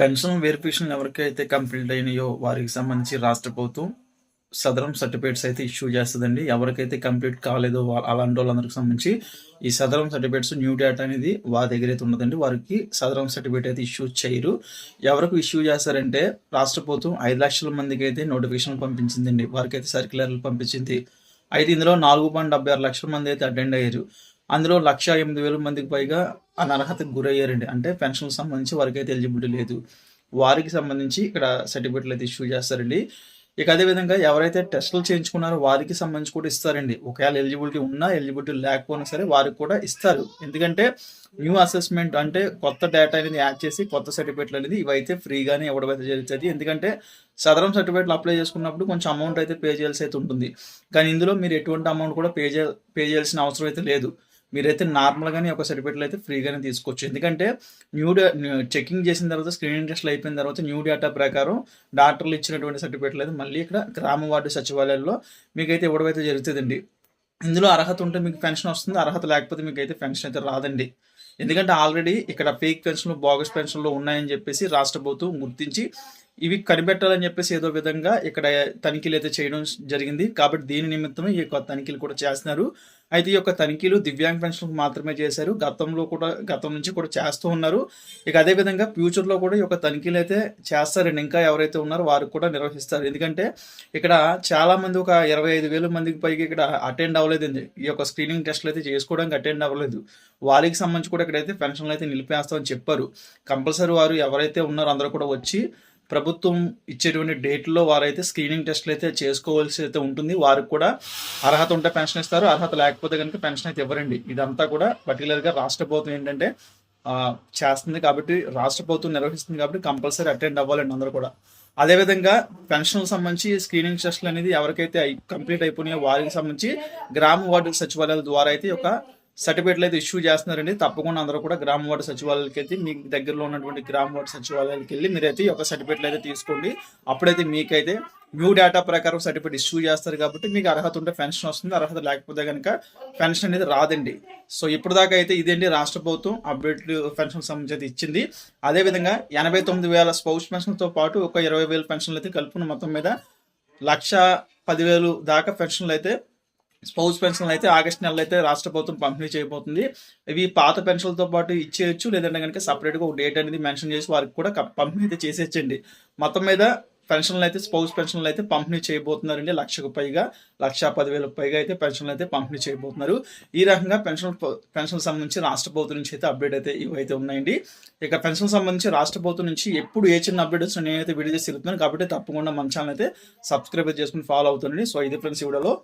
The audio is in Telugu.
పెన్షన్ వెరిఫికేషన్ ఎవరికైతే కంప్లీట్ అయినాయో వారికి సంబంధించి రాష్ట్ర ప్రభుత్వం సదరం సర్టిఫికేట్స్ అయితే ఇష్యూ చేస్తుందండి. ఎవరికైతే కంప్లీట్ కాలేదో అలాంటి వాళ్ళందరికి సంబంధించి ఈ సదరం సర్టిఫికేట్స్ న్యూ డేటా అనేది వారి దగ్గర అయితే ఉన్నదండి వారికి సదరం సర్టిఫికేట్ అయితే ఇష్యూ చేయరు. ఎవరికి ఇష్యూ చేస్తారంటే రాష్ట్ర ప్రభుత్వం ఐదు లక్షల మందికి అయితే నోటిఫికేషన్ పంపించిందండి. వారికి అయితే సర్క్యులర్లు పంపించింది. అయితే ఇందులో నాలుగు పాయింట్ డెబ్బై ఆరు లక్షల మంది అయితే అటెండ్ అయ్యారు. అందులో లక్ష ఎనిమిది వేల మందికి పైగా అనర్హతకు గురయ్యారండి. అంటే పెన్షన్ సంబంధించి వారికి అయితే ఎలిజిబిలిటీ లేదు. వారికి సంబంధించి ఇక్కడ సర్టిఫికెట్లు అయితే ఇష్యూ చేస్తారండి. ఇక అదే విధంగా ఎవరైతే టెస్టులు చేయించుకున్నారో వారికి సంబంధించి కూడా ఇస్తారండి. ఒకవేళ ఎలిజిబిలిటీ ఉన్నా ఎలిజిబిలిటీ లేకపోయినా సరే వారికి కూడా ఇస్తారు. ఎందుకంటే న్యూ అసెస్మెంట్ అంటే కొత్త డేటా అనేది యాడ్ చేసి కొత్త సర్టిఫికెట్లు అనేది ఇవైతే ఫ్రీగానే ఇవ్వడం అయితే జరుగుతుంది. ఎందుకంటే సదరం సర్టిఫికెట్లు అప్లై చేసుకున్నప్పుడు కొంచెం అమౌంట్ అయితే పే చేయాల్సి అయితే ఉంటుంది. కానీ ఇందులో మీరు ఎటువంటి అమౌంట్ కూడా పే చే పే చేయాల్సిన అవసరం అయితే లేదు. మీరైతే నార్మల్గానే ఒక సర్టిఫికేట్లు అయితే ఫ్రీగానే తీసుకోవచ్చు. ఎందుకంటే న్యూ డే చెకింగ్ చేసిన తర్వాత స్క్రీనింగ్ టెస్ట్లు అయిపోయిన తర్వాత న్యూ డేటా ప్రకారం డాక్టర్లు ఇచ్చినటువంటి సర్టిఫికెట్లు అయితే మళ్ళీ ఇక్కడ గ్రామ వార్డు సచివాలయాల్లో మీకైతే ఇవ్వడమైతే జరుగుతుందండి. ఇందులో అర్హత ఉంటే మీకు పెన్షన్ వస్తుంది అర్హత లేకపోతే మీకు అయితే పెన్షన్ అయితే రాదండి. ఎందుకంటే ఆల్రెడీ ఇక్కడ ఫేక్ పెన్షన్లు బోగస్ పెన్షన్లు ఉన్నాయని చెప్పేసి రాష్ట్ర ప్రభుత్వం గుర్తించి ఇవి కనిపెట్టాలని చెప్పేసి ఏదో విధంగా ఇక్కడ తనిఖీలు అయితే చేయడం జరిగింది. కాబట్టి దీని నిమిత్తం ఈ యొక్క తనిఖీలు కూడా చేస్తున్నారు. అయితే ఈ యొక్క తనిఖీలు దివ్యాంగ్ పెన్షన్లకు మాత్రమే చేశారు. గతంలో కూడా గతం నుంచి కూడా చేస్తూ ఉన్నారు. ఇక అదే విధంగా ఫ్యూచర్లో కూడా ఈ యొక్క తనిఖీలు అయితే చేస్తారండి. ఇంకా ఎవరైతే ఉన్నారో వారికి కూడా నిర్వహిస్తారు. ఎందుకంటే ఇక్కడ చాలామంది ఒక ఇరవై ఐదు వేల మందికి పైగా ఇక్కడ అటెండ్ అవ్వలేదండి. ఈ యొక్క స్క్రీనింగ్ టెస్ట్లు అయితే చేసుకోవడానికి అటెండ్ అవ్వలేదు. వారికి సంబంధించి కూడా ఇక్కడైతే పెన్షన్లు అయితే నిలిపేస్తామని చెప్పారు. కంపల్సరీ వారు ఎవరైతే ఉన్నారో అందరూ కూడా వచ్చి ప్రభుత్వం ఇచ్చేటువంటి డేట్లో వారైతే స్క్రీనింగ్ టెస్ట్లు అయితే చేసుకోవాల్సి అయితే ఉంటుంది. వారికి కూడా అర్హత ఉంటే పెన్షన్ ఇస్తారు. అర్హత లేకపోతే కనుక పెన్షన్ అయితే ఇవ్వరండి. ఇదంతా కూడా పర్టికులర్గా రాష్ట్ర ప్రభుత్వం ఏంటంటే చేస్తుంది కాబట్టి రాష్ట్ర ప్రభుత్వం నిర్వహిస్తుంది కాబట్టి కంపల్సరీ అటెండ్ అవ్వాలండి అందరూ కూడా. అదేవిధంగా పెన్షన్ సంబంధించి స్క్రీనింగ్ టెస్ట్లు అనేది ఎవరికైతే కంప్లీట్ అయిపోయినాయో వారికి సంబంధించి గ్రామ వార్డు సచివాలయాల ద్వారా అయితే ఒక సర్టిఫికేట్లు అయితే ఇష్యూ చేస్తున్నారండి. తప్పకుండా అందరూ కూడా గ్రామ వార్డు సచివాలయాలకి అయితే మీ దగ్గరలో ఉన్నటువంటి గ్రామ వార్డు సచివాలయాలకి వెళ్ళి మీరైతే ఈ యొక్క సర్టిఫికేట్లు అయితే తీసుకోండి. అప్పుడైతే మీకైతే న్యూ డేటా ప్రకారం సర్టిఫికేట్ ఇష్యూ చేస్తారు కాబట్టి మీకు అర్హత ఉంటే పెన్షన్ వస్తుంది అర్హత లేకపోతే కనుక పెన్షన్ అనేది రాదండి. సో ఇప్పుడు దాకా అయితే ఇదేంటి రాష్ట్ర ప్రభుత్వం అప్డేట్ పెన్షన్ సంబంధించి అయితే ఇచ్చింది. అదేవిధంగా ఎనభై తొమ్మిది వేల స్పౌస్ పెన్షన్తో పాటు ఒక ఇరవై వేల పెన్షన్లు అయితే కలుపుకున్న మొత్తం మీద లక్ష పదివేలు దాకా పెన్షన్లు అయితే స్పౌజ్ పెన్షన్లు అయితే ఆగస్ట్ నెలలో అయితే రాష్ట్ర ప్రభుత్వం పంపిణీ చేయబోతుంది. ఇవి పాత పెన్షన్లతో పాటు ఇచ్చేయచ్చు లేదంటే కనుక సపరేట్గా ఒక డేట్ అనేది మెన్షన్ చేసి వారికి కూడా పంపిణీ అయితే చేసేయచ్చండి. మొత్తం మీద పెన్షన్లు అయితే స్పౌస్ పెన్షన్లు అయితే పంపిణీ చేయబోతున్నారండి. లక్షకు పైగా లక్ష పదివేలకు పైగా అయితే పెన్షన్లు అయితే పంపిణీ చేయబోతున్నారు. ఈ రకంగా పెన్షన్ పెన్షన్ సంబంధించి రాష్ట్ర ప్రభుత్వం నుంచి అయితే అప్డేట్ అయితే ఇవైతే ఉన్నాయండి. ఇక పెన్షన్ సంబంధించి రాష్ట్ర ప్రభుత్వం నుంచి ఎప్పుడు ఏ చిన్న అప్డేట్ వచ్చినా నేనైతే వీడియో చేసి తిరుగుతున్నాను కాబట్టి తప్పకుండా మన ఛానల్ అయితే సబ్స్క్రైబ్ చేసుకుని ఫాలో అవుతుందండి సో ఇది ఫ్రెండ్స్ ఈ వీడియోలో.